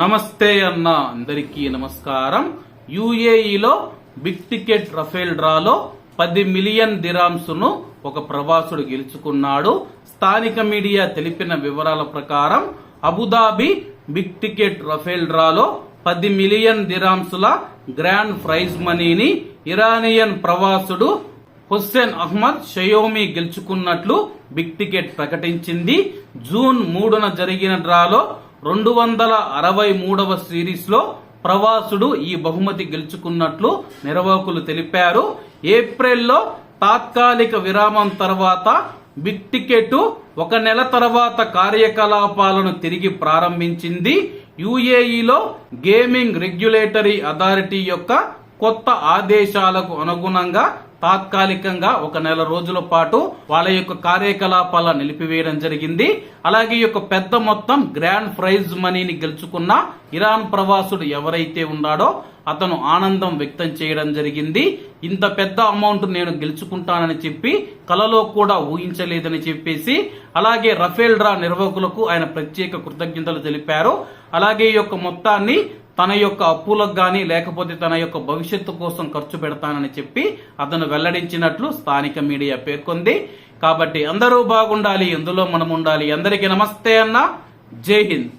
నమస్తే అన్న అందరికీ నమస్కారం. యుఏఈలో బిగ్ టికెట్ రఫేల్ డ్రాలో పది మిలియన్ దిరామ్స్ను ఒక ప్రవాసుడు గెలుచుకున్నాడు. స్థానిక మీడియా తెలిపిన వివరాల ప్రకారం అబుదాబి బిగ్ టికెట్ రఫేల్ డ్రాలో పది మిలియన్ దిరామ్సుల గ్రాండ్ ప్రైజ్ మనీని ఇరానియన్ ప్రవాసుడు హుస్సేన్ అహ్మద్ షయోమి గెలుచుకున్నట్లు బిగ్ టికెట్ ప్రకటించింది. జూన్ మూడున జరిగిన డ్రాలో రెండు వందల అరవై మూడవ సిరీస్లో ప్రవాసుడు ఈ బహుమతి గెలుచుకున్నట్లు నిర్వాహకులు తెలిపారు. ఏప్రిల్లో తాత్కాలిక విరామం తర్వాత బిగ్ టికెట్ ఒక నెల తర్వాత కార్యకలాపాలను తిరిగి ప్రారంభించింది. యుఏఈలో గేమింగ్ రెగ్యులేటరీ అథారిటీ యొక్క కొత్త ఆదేశాలకు అనుగుణంగా తాత్కాలికంగా ఒక నెల రోజుల పాటు వాళ్ళ యొక్క కార్యకలాపాల నిలిపివేయడం జరిగింది. అలాగే ఈ యొక్క పెద్ద మొత్తం గ్రాండ్ ప్రైజ్ మనీని గెలుచుకున్న ఇరాన్ ప్రవాసుడు ఎవరైతే ఉన్నాడో అతను ఆనందం వ్యక్తం చేయడం జరిగింది. ఇంత పెద్ద అమౌంట్ నేను గెలుచుకుంటానని చెప్పి కలలో కూడా ఊహించలేదని చెప్పేసి అలాగే రఫేల్ డ్రా నిర్వాహకులకు ఆయన ప్రత్యేక కృతజ్ఞతలు తెలిపారు. అలాగే ఈ యొక్క మొత్తాన్ని తన యొక్క అప్పులకు కానీ లేకపోతే తన యొక్క భవిష్యత్తు కోసం ఖర్చు పెడతానని చెప్పి అతను వెల్లడించినట్లు స్థానిక మీడియా పేర్కొంది. కాబట్టి అందరూ బాగుండాలి ఎందులో మనం ఉండాలి. అందరికీ నమస్తే అన్న. జై హింద్.